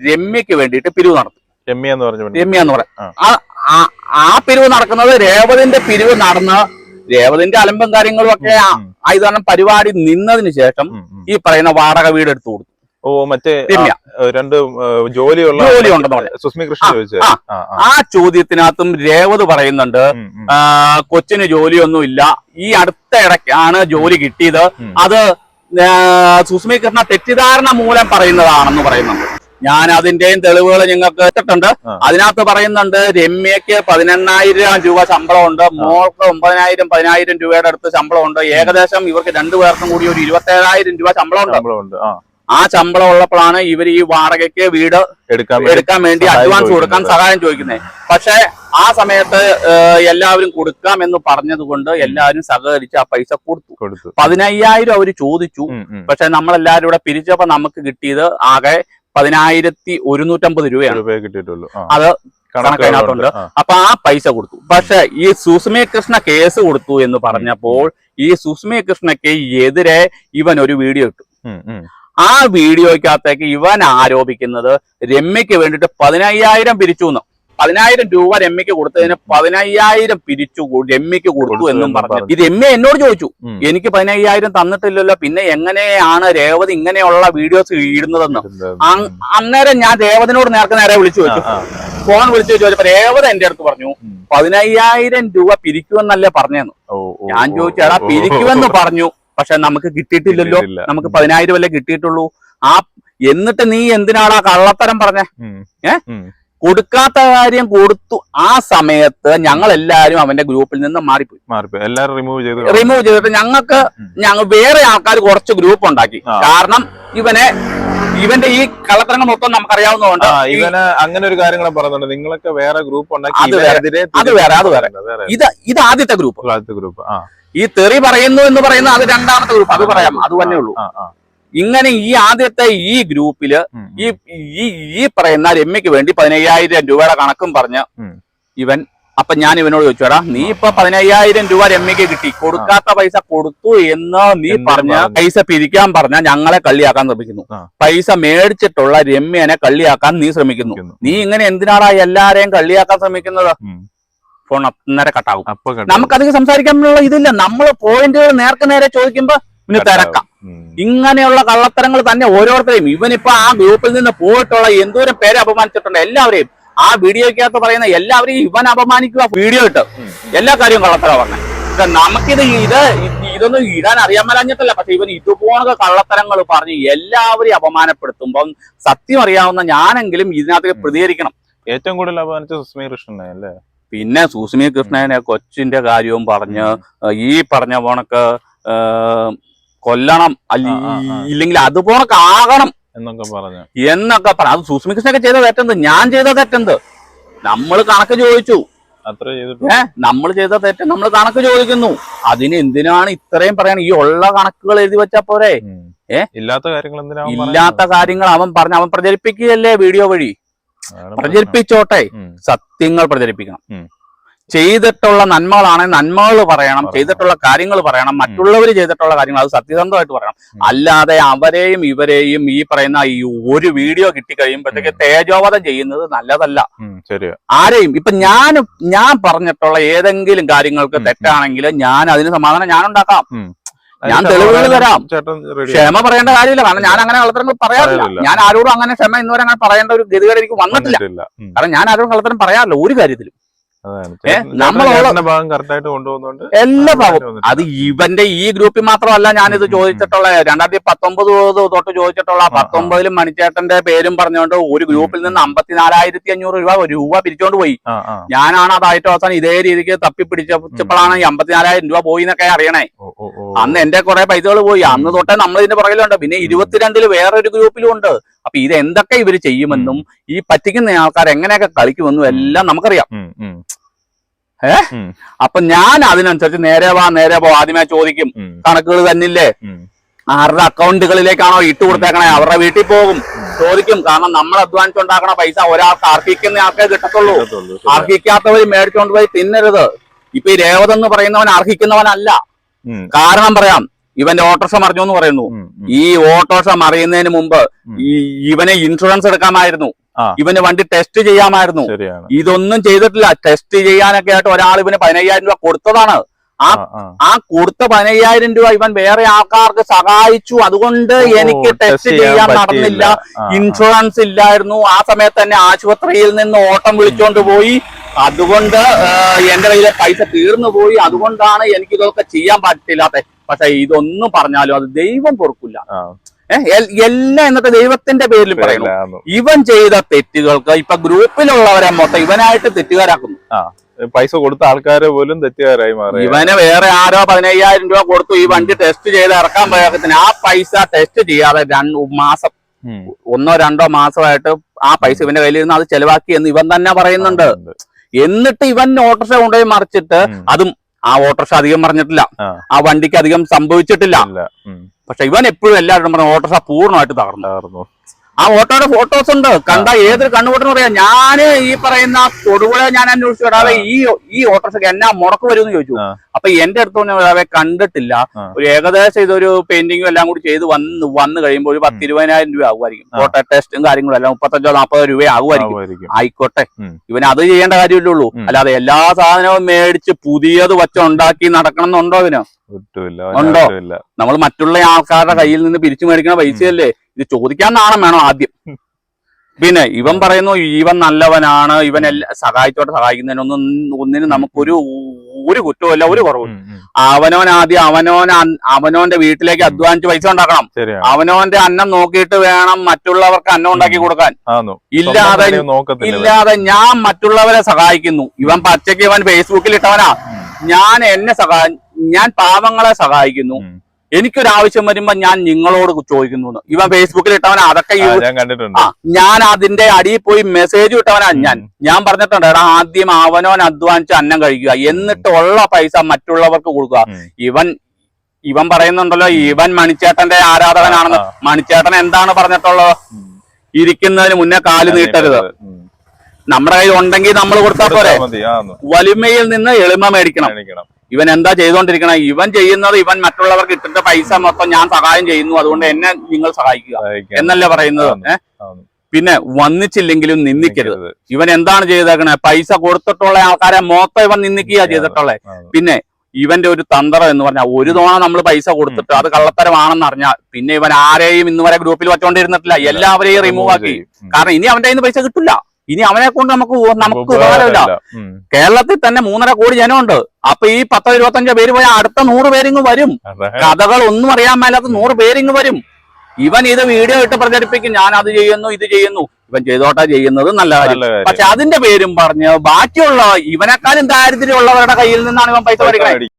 രമ്യക്ക് വേണ്ടിയിട്ട് പിരിവ് നടത്തും രമ്യ എന്ന് പറഞ്ഞ. രമ്യ എന്ന് പറയാം ആ. പിരിവ് നടക്കുന്നത് രേവതിന്റെ പിരിവ് നടന്ന് രേവതിന്റെ അലമ്പും കാര്യങ്ങളും ഒക്കെ ആയുധാരണം. പരിപാടി നിന്നതിന് ശേഷം. ഈ പറയുന്ന വാടക വീട് എടുത്തു കൊടുത്തു ഓ മറ്റേ രമ്യ രണ്ട് ജോലിയുള്ള ജോലി ഉണ്ടെന്ന് സുസ്മി കൃഷ്ണ ആ, ചോദിച്ചത് ആ. ചോദ്യത്തിനകത്തും രേവത് പറയുന്നുണ്ട് കൊച്ചിന് ജോലിയൊന്നും ഇല്ല ഈ അടുത്ത ഇടയ്ക്കാണ് ജോലി കിട്ടിയത് അത് സുസ്മി കൃഷ്ണ തെറ്റിദ്ധാരണ മൂലം പറയുന്നതാണെന്ന് പറയുന്നുണ്ട് ഞാൻ അതിന്റെയും തെളിവുകൾ നിങ്ങൾക്ക് കേട്ടിട്ടുണ്ട്. അതിനകത്ത് പറയുന്നുണ്ട് രമ്യക്ക് പതിനെണ്ണായിരം രൂപ ശമ്പളമുണ്ട്. മോൾക്ക് ഒമ്പതിനായിരം പതിനായിരം രൂപയുടെ അടുത്ത് ശമ്പളമുണ്ട്. ഏകദേശം ഇവർക്ക് രണ്ടു പേർക്കും കൂടി ഒരു ഇരുപത്തേഴായിരം രൂപ ശമ്പളമുണ്ട്. ആ. ശമ്പളം ഉള്ളപ്പോഴാണ് ഇവർ ഈ വാടകയ്ക്ക് വീട് എടുക്കാൻ വേണ്ടി എടുക്കാൻ വേണ്ടി അഡ്വാൻസ് കൊടുക്കാൻ സഹായം ചോദിക്കുന്നത്. പക്ഷെ ആ സമയത്ത് എല്ലാവരും കൊടുക്കാം എന്ന് പറഞ്ഞതുകൊണ്ട് എല്ലാവരും സഹകരിച്ച് ആ പൈസ കൊടുത്തു. കൊടുത്തു. പതിനയ്യായിരം അവർ ചോദിച്ചു. പക്ഷെ നമ്മളെല്ലാവരും ഇവിടെ പിരിച്ചപ്പോ നമുക്ക് കിട്ടിയത് ആകെ പതിനായിരത്തി ഒരുന്നൂറ്റമ്പത് രൂപയാണ്. കിട്ടിയിട്ടുള്ളൂ. അത് കണക്കതിനകത്തുണ്ട്. അപ്പൊ ആ പൈസ കൊടുത്തു. പക്ഷെ ഈ സുസ്മി കൃഷ്ണ കേസ് കൊടുത്തു എന്ന് പറഞ്ഞപ്പോൾ ഈ സുസ്മി കൃഷ്ണയ്ക്ക് എതിരെ ഇവൻ ഒരു വീഡിയോ ഇട്ടു. ആ വീഡിയോയ്ക്കകത്തേക്ക് ഇവൻ ആരോപിക്കുന്നത് രമ്യക്ക് വേണ്ടിട്ട് പതിനയ്യായിരം പിരിച്ചു എന്ന് പതിനായിരം രൂപ രമ്യക്ക് കൊടുത്തതിന് പതിനയ്യായിരം പിരിച്ചു രമ്മിക്ക് രമ്യക്ക് കൊടുത്തു എന്നും പറഞ്ഞു. ഇത് രമ്യ എന്നോട് ചോദിച്ചു. എനിക്ക് പതിനയ്യായിരം തന്നിട്ടില്ലല്ലോ. പിന്നെ എങ്ങനെയാണ് രേവതി ഇങ്ങനെയുള്ള വീഡിയോസ് ഇടുന്നതെന്ന്. അന്നേരം ഞാൻ രേവതിനോട് നേർക്ക് നേരെ വിളിച്ചു വെച്ചു ചോദിച്ചു ഫോൺ വിളിച്ചു ചോദിച്ചപ്പോ രേവത എന്റെ അടുത്ത് പറഞ്ഞു. പതിനയ്യായിരം രൂപ പിരിക്കുമെന്നല്ലേ പറഞ്ഞെന്ന്. ഞാൻ ചോദിച്ചു എടാ. പിരിക്കുമെന്ന് പറഞ്ഞു. പക്ഷെ നമുക്ക് കിട്ടിയിട്ടില്ലല്ലോ. നമുക്ക്. പതിനായിരം അല്ലേ കിട്ടിയിട്ടുള്ളൂ. ആ എന്നിട്ട് നീ എന്തിനാണ് ആ കള്ളത്തരം പറഞ്ഞേ? ഉം. കൊടുക്കാത്ത കാര്യം കൊടുത്തു ആ സമയത്ത് ഞങ്ങൾ എല്ലാരും അവന്റെ ഗ്രൂപ്പിൽ നിന്ന് മാറിപ്പോയി. മാറിപ്പോയി. റിമൂവ് ചെയ്ത് റിമൂവ് ചെയ്തിട്ട് ഞങ്ങൾക്ക്. ഞങ്ങൾ വേറെ ആൾക്കാർ കുറച്ച് ഗ്രൂപ്പ് ഉണ്ടാക്കി. കാരണം ഇവനെ ഇവന്റെ ഈ കള്ളത്തരങ്ങൾ മൊത്തം നമുക്കറിയാവുന്നതുകൊണ്ട് ഇവന് അങ്ങനെ ഒരു കാര്യങ്ങൾ പറയുന്നുണ്ട്. നിങ്ങളൊക്കെ വേറെ ഗ്രൂപ്പ് ഉണ്ടാക്കി അത് വേറെ. അത് വേറെ, അത് വേറെ. വേറെ. ഇത് ഇത് ആദ്യത്തെ ഗ്രൂപ്പ് ആദ്യത്തെ ഗ്രൂപ്പ് ഈ തെറി പറയുന്നു എന്ന് പറയുന്ന അത് രണ്ടാമത്തെ ഗ്രൂപ്പ് അത് പറയാം. അത് തന്നെ ഉള്ളൂ. ഇങ്ങനെ ഈ ആദ്യത്തെ ഈ ഗ്രൂപ്പിൽ ഈ ഈ ഈ പറയുന്ന രമ്യക്ക് വേണ്ടി പതിനയ്യായിരം രൂപയുടെ കണക്കും പറഞ്ഞ് ഇവൻ അപ്പൊ ഞാൻ ഇവനോട് ചോദിച്ചോടാ നീ ഇപ്പൊ പതിനയ്യായിരം രൂപ രമ്യക്ക് കിട്ടി. കൊടുക്കാത്ത പൈസ കൊടുത്തു എന്ന് നീ പറഞ്ഞ. പൈസ പിരിക്കാൻ പറഞ്ഞ ഞങ്ങളെ കള്ളിയാക്കാൻ ശ്രമിക്കുന്നു. പൈസ മേടിച്ചിട്ടുള്ള രമ്യനെ കള്ളിയാക്കാൻ നീ ശ്രമിക്കുന്നു. നീ ഇങ്ങനെ എന്തിനാടാ എല്ലാരെയും കള്ളിയാക്കാൻ ശ്രമിക്കുന്നത്? ഫോൺ അന്നേരം കട്ടാകും. നമുക്കധികം സംസാരിക്കാനുള്ള ഇതില്ല. നമ്മൾ പോയിന്റുകൾ നേർക്ക് നേരെ ചോദിക്കുമ്പോ പിന്നെ തിരക്കാം. ഇങ്ങനെയുള്ള കള്ളത്തരങ്ങൾ തന്നെ ഓരോരുത്തരെയും. ഇവനിപ്പോ ആ ഗ്രൂപ്പിൽ നിന്ന് പോയിട്ടുള്ള എന്തോരം പേരെ അപമാനിച്ചിട്ടുണ്ട് എല്ലാവരെയും. ആ വീഡിയോയ്ക്കകത്ത് പറയുന്ന എല്ലാവരെയും ഇവൻ അപമാനിക്കുക. വീഡിയോ ഇട്ട്. എല്ലാ കാര്യവും കള്ളത്തരം പറഞ്ഞത് നമുക്കിത് ഇത് ഇതൊന്നും ഇടാൻ അറിയാൻ മലഞ്ഞിട്ടല്ല. പക്ഷെ ഇവൻ ഇതുപോലെ കള്ളത്തരങ്ങൾ പറഞ്ഞ് എല്ലാവരെയും അപമാനപ്പെടുത്തുമ്പം സത്യം അറിയാവുന്ന ഞാനെങ്കിലും ഇതിനകത്ത് പ്രതികരിക്കണം. ഏറ്റവും കൂടുതൽ അപമാനിച്ച സുസ്മി കൃഷ്ണനെ അല്ലേ? പിന്നെ സുസ്മി കൃഷ്ണനെ കൊച്ചിന്റെ കാര്യവും പറഞ്ഞ് ഈ പറഞ്ഞ പോണക്ക് കൊല്ലണം. ഇല്ലെങ്കിൽ അതുപോലെ ആകണം എന്നൊക്കെ പറഞ്ഞു. എന്നൊക്കെ പറഞ്ഞു അത് സുസ്മി കൃഷ്ണൊക്കെ ചെയ്ത തെറ്റെന്ത്? ഞാൻ ചെയ്ത തെറ്റെന്ത്? നമ്മൾ കണക്ക് ചോദിച്ചു. ഏഹ് നമ്മൾ ചെയ്ത തെറ്റ് നമ്മൾ കണക്ക് ചോദിക്കുന്നു. അതിന് എന്തിനാണ് ഇത്രയും പറയാൻ ഈ ഉള്ള കണക്കുകൾ എഴുതി വെച്ചാ പോരെ. ഇല്ലാത്ത കാര്യങ്ങൾ ഇല്ലാത്ത കാര്യങ്ങൾ അവൻ പറഞ്ഞ അവൻ പ്രചരിപ്പിക്കുകയല്ലേ വീഡിയോ വഴി? പ്രചരിപ്പിച്ചോട്ടെ. സത്യങ്ങൾ പ്രചരിപ്പിക്കണം. ചെയ്തിട്ടുള്ള നന്മകളാണെങ്കിൽ നന്മകൾ പറയണം. ചെയ്തിട്ടുള്ള കാര്യങ്ങൾ പറയണം മറ്റുള്ളവർ ചെയ്തിട്ടുള്ള കാര്യങ്ങൾ അത് സത്യസന്ധമായിട്ട് പറയണം. അല്ലാതെ അവരെയും ഇവരെയും ഈ പറയുന്ന ഈ ഒരു വീഡിയോ കിട്ടിക്കഴിയുമ്പോഴത്തേക്ക് തേജോവധം ചെയ്യുന്നത് നല്ലതല്ല. ആരെയും ഇപ്പൊ ഞാൻ ഞാൻ പറഞ്ഞിട്ടുള്ള ഏതെങ്കിലും കാര്യങ്ങൾക്ക് തെറ്റാണെങ്കിൽ ഞാൻ അതിന് സമാധാനം ഞാൻ ഉണ്ടാക്കാം. ഞാൻ തെളിവുകൾ തരാം. ക്ഷമ പറയേണ്ട കാര്യമില്ല. കാരണം ഞാൻ അങ്ങനെ കളത്തരങ്ങൾ പറയാറില്ല. ഞാൻ ആരോടും അങ്ങനെ ക്ഷമ ഇന്നുവരെ അങ്ങനെ പറയേണ്ട ഒരു ഗതികേട് എനിക്ക് വന്നിട്ടില്ല. കാരണം ഞാൻ ആരോടും കളത്തരം പറയാറില്ല. ഒരു കാര്യത്തിലും. നമ്മളോട് എല്ലാ ഭാഗവും. അത് ഇവന്റെ ഈ ഗ്രൂപ്പിൽ മാത്രമല്ല ഞാനിത് ചോദിച്ചിട്ടുള്ള രണ്ടായിരത്തി പത്തൊമ്പത് തൊട്ട് ചോദിച്ചിട്ടുള്ള. പത്തൊമ്പതിലും മണിച്ചേട്ടന്റെ പേരും പറഞ്ഞുകൊണ്ട് ഒരു ഗ്രൂപ്പിൽ നിന്ന് അമ്പത്തിനാലായിരത്തി അഞ്ഞൂറ് രൂപ രൂപ പിരിച്ചോണ്ട് പോയി. ഞാനാണ് അത് ഏറ്റവും അവസാനം ഇതേ രീതിക്ക് തപ്പി പിടിച്ചപ്പോഴാണ് ഈ അമ്പത്തിനാലായിരം രൂപ പോയി എന്നൊക്കെ അറിയണേ. അന്ന് എന്റെ കുറെ പൈസകൾ പോയി. അന്ന് തൊട്ടേ നമ്മൾ ഇതിന്റെ പുറകിലുണ്ട്. പിന്നെ ഇരുപത്തിരണ്ടിൽ വേറൊരു ഗ്രൂപ്പിലും ഉണ്ട്. അപ്പൊ ഇത് എന്തൊക്കെ ഇവർ ചെയ്യുമെന്നും ഈ പറ്റിക്കുന്ന ആൾക്കാർ എങ്ങനെയൊക്കെ കളിക്കുമെന്നും എല്ലാം നമുക്കറിയാം. ഏ? അപ്പൊ ഞാൻ അതിനനുസരിച്ച് നേരെ വാ നേരെ പോ ആദ്യമേ ചോദിക്കും. കണക്കുകൾ തന്നില്ലേ? ആരുടെ അക്കൗണ്ടുകളിലേക്കാണോ ഇട്ട് കൊടുത്തേക്കണേ? അവരുടെ വീട്ടിൽ പോകും. ചോദിക്കും. കാരണം നമ്മൾ അധ്വാനിച്ചുണ്ടാക്കണ പൈസ ഒരാൾക്ക് അർഹിക്കുന്ന ആൾക്കേ കിട്ടത്തുള്ളൂ. അർഹിക്കാത്തവർ മേടിച്ചോണ്ട് പോയി തിന്നരുത്. ഇപ്പൊ ഈ രേവതെന്ന് പറയുന്നവൻ അർഹിക്കുന്നവനല്ല. കാരണം പറയാം ഇവന്റെ ഓട്ടോറിക്ഷ മറിഞ്ഞു എന്ന് പറയുന്നു. ഈ ഓട്ടോറിക്ഷ മറിയുന്നതിന് മുമ്പ് ഇവനെ ഇൻഷുറൻസ് എടുക്കാമായിരുന്നു. ഇവന് വണ്ടി ടെസ്റ്റ് ചെയ്യാമായിരുന്നു. ഇതൊന്നും ചെയ്തിട്ടില്ല. ടെസ്റ്റ് ചെയ്യാനൊക്കെ ആയിട്ട് ഒരാൾ ഇവന് പതിനയ്യായിരം രൂപ കൊടുത്തതാണ്. ആ ആ, കൊടുത്ത പതിനയ്യായിരം രൂപ ഇവൻ വേറെ ആൾക്കാർക്ക് സഹായിച്ചു. അതുകൊണ്ട് എനിക്ക് ടെസ്റ്റ് ചെയ്യാൻ നടന്നില്ല. ഇൻഷുറൻസ് ഇല്ലായിരുന്നു. ആ സമയത്ത് തന്നെ ആശുപത്രിയിൽ നിന്ന് ഓട്ടം വിളിച്ചോണ്ട് പോയി. അതുകൊണ്ട് എന്റെ കയ്യിലെ പൈസ തീർന്നു പോയി. അതുകൊണ്ടാണ് എനിക്ക് ഇതൊക്കെ ചെയ്യാൻ പറ്റില്ലാത്ത പക്ഷെ ഇതൊന്നും പറഞ്ഞാലും അത് ദൈവം പൊറുക്കില്ല. എല്ലാം എന്നിട്ട് ദൈവത്തിന്റെ പേരിൽ പറയുന്നു. ഇവൻ ചെയ്ത തെറ്റുകൾക്ക് ഇപ്പൊ ഗ്രൂപ്പിലുള്ളവരെ മൊത്തം ഇവനായിട്ട് തെറ്റുകാരാക്കുന്നു. പൈസ കൊടുത്ത ആൾക്കാരെ പോലും തെറ്റുകാരായി മാറി. ഇവന് വേറെ ആരോ പതിനയ്യായിരം രൂപ കൊടുത്തു ഈ വണ്ടി ടെസ്റ്റ് ചെയ്ത് ഇറക്കാൻ പോയത്തിന് ആ പൈസ ടെസ്റ്റ് ചെയ്യാതെ രണ്ട് മാസം ഒന്നോ രണ്ടോ മാസമായിട്ട് ആ പൈസ ഇവന്റെ കയ്യിൽ നിന്ന് അത് ചെലവാക്കി എന്ന് ഇവൻ തന്നെ പറയുന്നുണ്ട്. എന്നിട്ട് ഇവൻ ഓട്ടോറിക്ഷ കൊണ്ടുപോയി മറിച്ചിട്ട്. അതും ആ ഓട്ടോറിക്ഷ അധികം പറഞ്ഞിട്ടില്ല ആ. വണ്ടിക്ക് അധികം സംഭവിച്ചിട്ടില്ല പക്ഷെ ഇവൻ എപ്പോഴും എല്ലാവരും പറഞ്ഞു ഓട്ടോറിക്ഷ പൂർണമായിട്ട് തകർന്നു. ആ ഓട്ടോയുടെ ഫോട്ടോസ് ഉണ്ട്. കണ്ട ഏതൊരു കണ്ണുകൂട്ടെന്ന് പറയാം ഞാൻ ഈ പറയുന്ന തൊടുപുഴ ഞാൻ അന്വേഷിച്ചു. വരാതെ ഈ ഈ ഓട്ടോസൊക്കെ എന്നാ മുടക്ക് വരും എന്ന് ചോദിച്ചു. അപ്പൊ എന്റെ അടുത്ത് വരാതെ കണ്ടിട്ടില്ല. ഒരു ഏകദേശം ഇതൊരു പെയിന്റിങ്ങും എല്ലാം കൂടി ചെയ്ത് വന്ന് വന്ന് കഴിയുമ്പോൾ ഒരു പത്തിരുപതിനായിരം രൂപ ആകുമായിരിക്കും. ഫോട്ടോ ടെസ്റ്റും കാര്യങ്ങളും എല്ലാം മുപ്പത്തഞ്ചോ നാൽപ്പതോ രൂപ ആകുമായിരിക്കും. ആയിക്കോട്ടെ. ഇവന് ഇവൻ അത് ചെയ്യേണ്ട കാര്യമില്ലുള്ളൂ അല്ലാതെ എല്ലാ സാധനവും മേടിച്ച് പുതിയത് വച്ചുണ്ടാക്കി നടക്കണം എന്നുണ്ടോ അതിന് ഉണ്ടോ? നമ്മൾ മറ്റുള്ള ആൾക്കാരുടെ കയ്യിൽ നിന്ന് പിരിച്ചു മേടിക്കണ പൈസയല്ലേ? ഇത് ചോദിക്കാൻ നാണം വേണം ആദ്യം പിന്നെ ഇവൻ പറയുന്നു ഇവൻ നല്ലവനാണ്. ഇവൻ എല്ലാ സഹായിച്ചോട്ടെ സഹായിക്കുന്നതിനൊന്നും ഒന്നിനും നമുക്കൊരു ഒരു കുറ്റവുമില്ല ഒരു കുറവും. അവനോൻ ആദ്യം അവനോൻ അവനോന്റെ വീട്ടിലേക്ക് അധ്വാനിച്ച് പൈസ ഉണ്ടാക്കണം. അവനോന്റെ അന്നം നോക്കിയിട്ട് വേണം മറ്റുള്ളവർക്ക് അന്നം ഉണ്ടാക്കി കൊടുക്കാൻ. ഇല്ലാതെ. ഇല്ലാതെ ഞാൻ മറ്റുള്ളവരെ സഹായിക്കുന്നു. ഇവൻ പച്ചയ്ക്ക് ഇവൻ ഫേസ്ബുക്കിൽ ഇട്ടവനാ ഞാൻ എന്നെ സഹാ ഞാൻ പാവങ്ങളെ സഹായിക്കുന്നു. ഉം. എനിക്കൊരു ആവശ്യം വരുമ്പോ ഞാൻ നിങ്ങളോട് ചോദിക്കുന്നു ഇവ ഇവൻ ഫേസ്ബുക്കിൽ ഇട്ടവനാ അതൊക്കെ ഞാൻ അതിന്റെ അടിയിൽ പോയി മെസ്സേജ് ഇട്ടവനാ ഞാൻ. ഞാൻ പറഞ്ഞിട്ടുണ്ട് എടാ ആദ്യം അവനോൻ അധ്വാനിച്ച് അന്നം കഴിക്കുക. എന്നിട്ട് ഉള്ള പൈസ മറ്റുള്ളവർക്ക് കൊടുക്കുക. ഇവൻ ഇവൻ പറയുന്നുണ്ടല്ലോ ഇവൻ മണിച്ചേട്ടന്റെ ആരാധകനാണെന്ന്. മണിച്ചേട്ടൻ എന്താണ് പറഞ്ഞിട്ടുള്ളത്. ഇരിക്കുന്നതിന് മുന്നേ കാൽ നീട്ടരുത്. നമ്മുടെ കയ്യിൽ ഉണ്ടെങ്കിൽ നമ്മൾ കൊടുത്താൽ പോരെ. വലിമയിൽ നിന്ന് എളിമ മേടിക്കണം. ഇവൻ എന്താ ചെയ്തോണ്ടിരിക്കണത് ഇവൻ ചെയ്യുന്നത് ഇവൻ മറ്റുള്ളവർക്ക് ഇട്ടിട്ട് പൈസ മൊത്തം ഞാൻ സഹായം ചെയ്യുന്നു. അതുകൊണ്ട് എന്നെ നിങ്ങൾ സഹായിക്കുക. എന്നല്ല പറയുന്നത്. പിന്നെ വന്നിച്ചില്ലെങ്കിലും നിന്ദിക്കരുത് ഇവൻ എന്താണ് ചെയ്തേക്കണേ? പൈസ കൊടുത്തിട്ടുള്ള ആൾക്കാരെ മൊത്തം ഇവൻ നിന്ദിക്കുക ചെയ്തിട്ടുള്ളത് പിന്നെ ഇവന്റെ ഒരു തന്ത്രം എന്ന് പറഞ്ഞാൽ ഒരു തവണ നമ്മൾ പൈസ കൊടുത്തിട്ട് അത് കള്ളത്തരമാണെന്ന് അറിഞ്ഞാൽ പിന്നെ ഇവൻ ആരെയും ഇന്നുവരെ ഗ്രൂപ്പിൽ വെച്ചോണ്ടിരുന്നിട്ടില്ല. എല്ലാവരെയും റിമൂവ് ആക്കി. കാരണം ഇനി അവന്റെ കയ്യിൽ നിന്ന് പൈസ കിട്ടില്ല ഇനി അവനെ കൊണ്ട് നമുക്ക് നമുക്ക് ഉപകാരമില്ല. കേരളത്തിൽ തന്നെ മൂന്നര കോടി ജനമുണ്ട്. അപ്പൊ ഈ പത്തോ ഇരുപത്തഞ്ചോ പേര് പോയാൽ അടുത്ത നൂറ് പേരിങ്ങ് വരും. കഥകൾ ഒന്നും അറിയാൻ മേലാത്ത നൂറ് പേരിങ്ങ് വരും. ഇവൻ ഇത് വീഡിയോ ഇട്ട് പ്രചരിപ്പിക്കും. ഞാൻ അത് ചെയ്യുന്നു ഇത് ചെയ്യുന്നു. ഇവൻ ചെയ്തോട്ടാ ചെയ്യുന്നത്. നല്ല കാര്യം. പക്ഷെ അതിന്റെ പേരും പറഞ്ഞ് ബാക്കിയുള്ള ഇവനെക്കാളും ദാരിദ്ര്യമുള്ളവരുടെ കയ്യിൽ നിന്നാണ് ഇവൻ പൈസ മേടിക്കും.